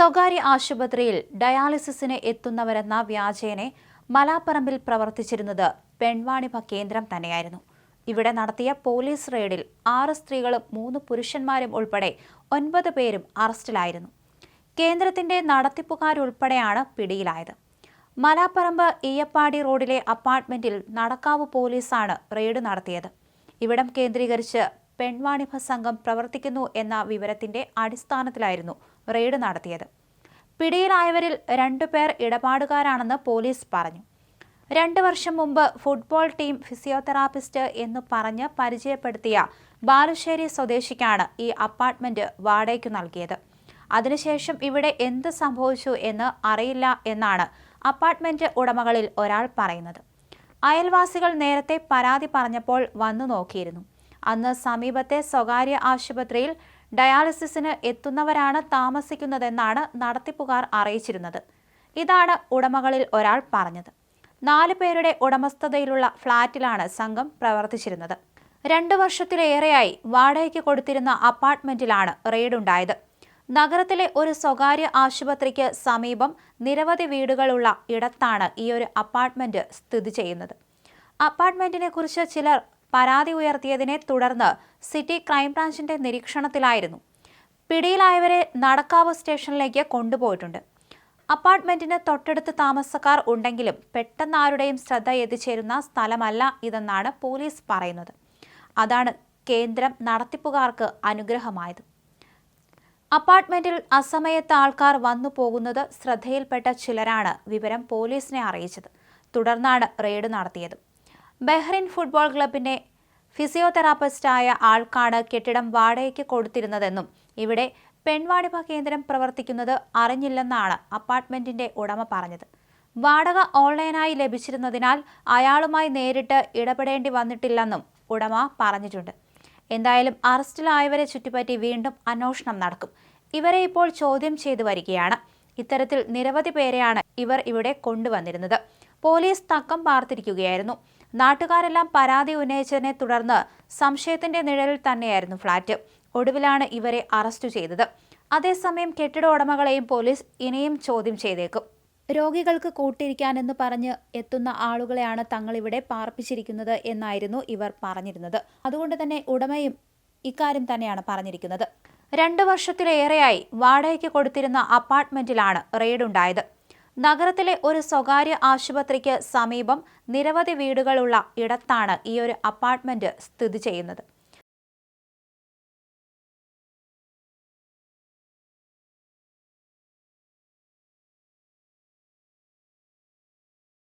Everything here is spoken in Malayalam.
സ്വകാര്യ ആശുപത്രിയിൽ ഡയാലിസിസിന് എത്തുന്നവരെന്ന വ്യാജേനെ മലാപ്പറമ്പിൽ പ്രവർത്തിച്ചിരുന്നത് പെൺവാണിഭ കേന്ദ്രം തന്നെയായിരുന്നു. ഇവിടെ നടത്തിയ പോലീസ് റെയ്ഡിൽ ആറ് സ്ത്രീകളും മൂന്ന് പുരുഷന്മാരും ഉൾപ്പെടെ ഒൻപത് പേരും അറസ്റ്റിലായിരുന്നു. കേന്ദ്രത്തിന്റെ നടത്തിപ്പുകാരുൾപ്പെടെയാണ് പിടിയിലായത്. മലാപ്പറമ്പ് ഈയപ്പാടി റോഡിലെ അപ്പാർട്ട്മെന്റിൽ നടക്കാവ് പോലീസാണ് റെയ്ഡ് നടത്തിയത്. ഇവിടം കേന്ദ്രീകരിച്ച് പെൺവാണിഭ സംഘം പ്രവർത്തിക്കുന്നു എന്ന വിവരത്തിന്റെ അടിസ്ഥാനത്തിലായിരുന്നു റെയ്ഡ് നടത്തിയത്. പിടിയിലായവരിൽ രണ്ടുപേർ ഇടപാടുകാരാണെന്ന് പോലീസ് പറഞ്ഞു. രണ്ട് വർഷം മുമ്പ് ഫുട്ബോൾ ടീം ഫിസിയോതെറാപ്പിസ്റ്റ് എന്ന് പറഞ്ഞ് പരിചയപ്പെടുത്തിയ ബാലുശ്ശേരി സ്വദേശിക്കാണ് ഈ അപ്പാർട്ട്മെന്റ് വാടകയ്ക്ക് നൽകിയത്. അതിനുശേഷം ഇവിടെ എന്ത് സംഭവിച്ചു എന്ന് അറിയില്ല എന്നാണ് അപ്പാർട്ട്മെന്റ് ഉടമകളിൽ ഒരാൾ പറയുന്നത്. അയൽവാസികൾ നേരത്തെ പരാതി പറഞ്ഞപ്പോൾ വന്നു നോക്കിയിരുന്നു. അന്ന് സമീപത്തെ സ്വകാര്യ ആശുപത്രിയിൽ ഡയാലിസിസിന് എത്തുന്നവരാണ് താമസിക്കുന്നതെന്നാണ് നടത്തിപ്പുകാർ അറിയിച്ചിരുന്നത്. ഇതാണ് ഉടമകളിൽ ഒരാൾ പറഞ്ഞത്. നാല് പേരുടെ ഉടമസ്ഥതയിലുള്ള ഫ്ളാറ്റിലാണ് സംഘം പ്രവർത്തിച്ചിരുന്നത്. രണ്ടു വർഷത്തിലേറെയായി വാടകയ്ക്ക് കൊടുത്തിരുന്ന അപ്പാർട്ട്മെന്റിലാണ് റെയ്ഡുണ്ടായത്. നഗരത്തിലെ ഒരു സ്വകാര്യ ആശുപത്രിക്ക് സമീപം നിരവധി വീടുകളുള്ള ഇടത്താണ് ഈ ഒരു അപ്പാർട്ട്മെന്റ് സ്ഥിതി ചെയ്യുന്നത്. അപ്പാർട്ട്മെന്റിനെ കുറിച്ച് ചിലർ പരാതി ഉയർത്തിയതിനെ തുടർന്ന് സിറ്റി ക്രൈംബ്രാഞ്ചിന്റെ നിരീക്ഷണത്തിലായിരുന്നു. പിടിയിലായവരെ നടക്കാവ് സ്റ്റേഷനിലേക്ക് കൊണ്ടുപോയിട്ടുണ്ട്. അപ്പാർട്ട്മെന്റിന് തൊട്ടടുത്ത് താമസക്കാർ ഉണ്ടെങ്കിലും പെട്ടെന്ന് ആരുടെയും ശ്രദ്ധ എത്തിച്ചേരുന്ന സ്ഥലമല്ല ഇതെന്നാണ് പോലീസ് പറയുന്നത്. അതാണ് കേന്ദ്രം നടത്തിപ്പുകാർക്ക് അനുഗ്രഹമായത്. അപ്പാർട്ട്മെന്റിൽ അസമയത്ത് ആൾക്കാർ വന്നു പോകുന്നത് ശ്രദ്ധയിൽപ്പെട്ട ചിലരാണ് വിവരം പോലീസിനെ അറിയിച്ചത്. തുടർന്നാണ് റെയ്ഡ് നടത്തിയത്. ബഹ്റിൻ ഫുട്ബോൾ ക്ലബിന്റെ ഫിസിയോതെറാപ്പിസ്റ്റായ ആൾക്കാണ് കെട്ടിടം വാടകയ്ക്ക് കൊടുത്തിരുന്നതെന്നും ഇവിടെ പെൺവാണിഭ കേന്ദ്രം പ്രവർത്തിക്കുന്നത് അറിഞ്ഞില്ലെന്നാണ് അപ്പാർട്ട്മെന്റിന്റെ ഉടമ പറഞ്ഞത്. വാടക ഓൺലൈനായി ലഭിച്ചിരുന്നതിനാൽ അയാളുമായി നേരിട്ട് ഇടപെടേണ്ടി വന്നിട്ടില്ലെന്നും ഉടമ പറഞ്ഞിട്ടുണ്ട്. എന്തായാലും അറസ്റ്റിലായവരെ ചുറ്റിപ്പറ്റി വീണ്ടും അന്വേഷണം നടക്കും. ഇവരെ ഇപ്പോൾ ചോദ്യം ചെയ്തു വരികയാണ്. ഇത്തരത്തിൽ നിരവധി പേരെയാണ് ഇവർ ഇവിടെ കൊണ്ടുവന്നിരുന്നത്. പോലീസ് തക്കം പാർത്തിരിക്കുകയായിരുന്നു. നാട്ടുകാരെല്ലാം പരാതി ഉന്നയിച്ചതിനെ തുടർന്ന് സംശയത്തിന്റെ നിഴലിൽ തന്നെയായിരുന്നു ഫ്ളാറ്റ്. ഒടുവിലാണ് ഇവരെ അറസ്റ്റ് ചെയ്തത്. അതേസമയം കെട്ടിട ഉടമകളെയും പോലീസ് ഇനിയും ചോദ്യം ചെയ്തേക്കും. രോഗികൾക്ക് കൂട്ടിരിക്കാനെന്ന് പറഞ്ഞ് എത്തുന്ന ആളുകളെയാണ് തങ്ങളിവിടെ പാർപ്പിച്ചിരിക്കുന്നത് എന്നായിരുന്നു ഇവർ പറഞ്ഞിരുന്നത്. അതുകൊണ്ട് തന്നെ ഉടമയും ഇക്കാര്യം തന്നെയാണ് പറഞ്ഞിരിക്കുന്നത്. രണ്ടു വർഷത്തിലേറെയായി വാടകയ്ക്ക് കൊടുത്തിരുന്ന അപ്പാർട്ട്മെന്റിലാണ് റെയ്ഡ് റെയ്ഡുണ്ടായത്. നഗരത്തിലെ ഒരു സ്വകാര്യ ആശുപത്രിക്ക് സമീപം നിരവധി വീടുകളുള്ള ഇടത്താണ് ഈ ഒരു അപ്പാർട്ട്മെന്റ് സ്ഥിതി ചെയ്യുന്നത്.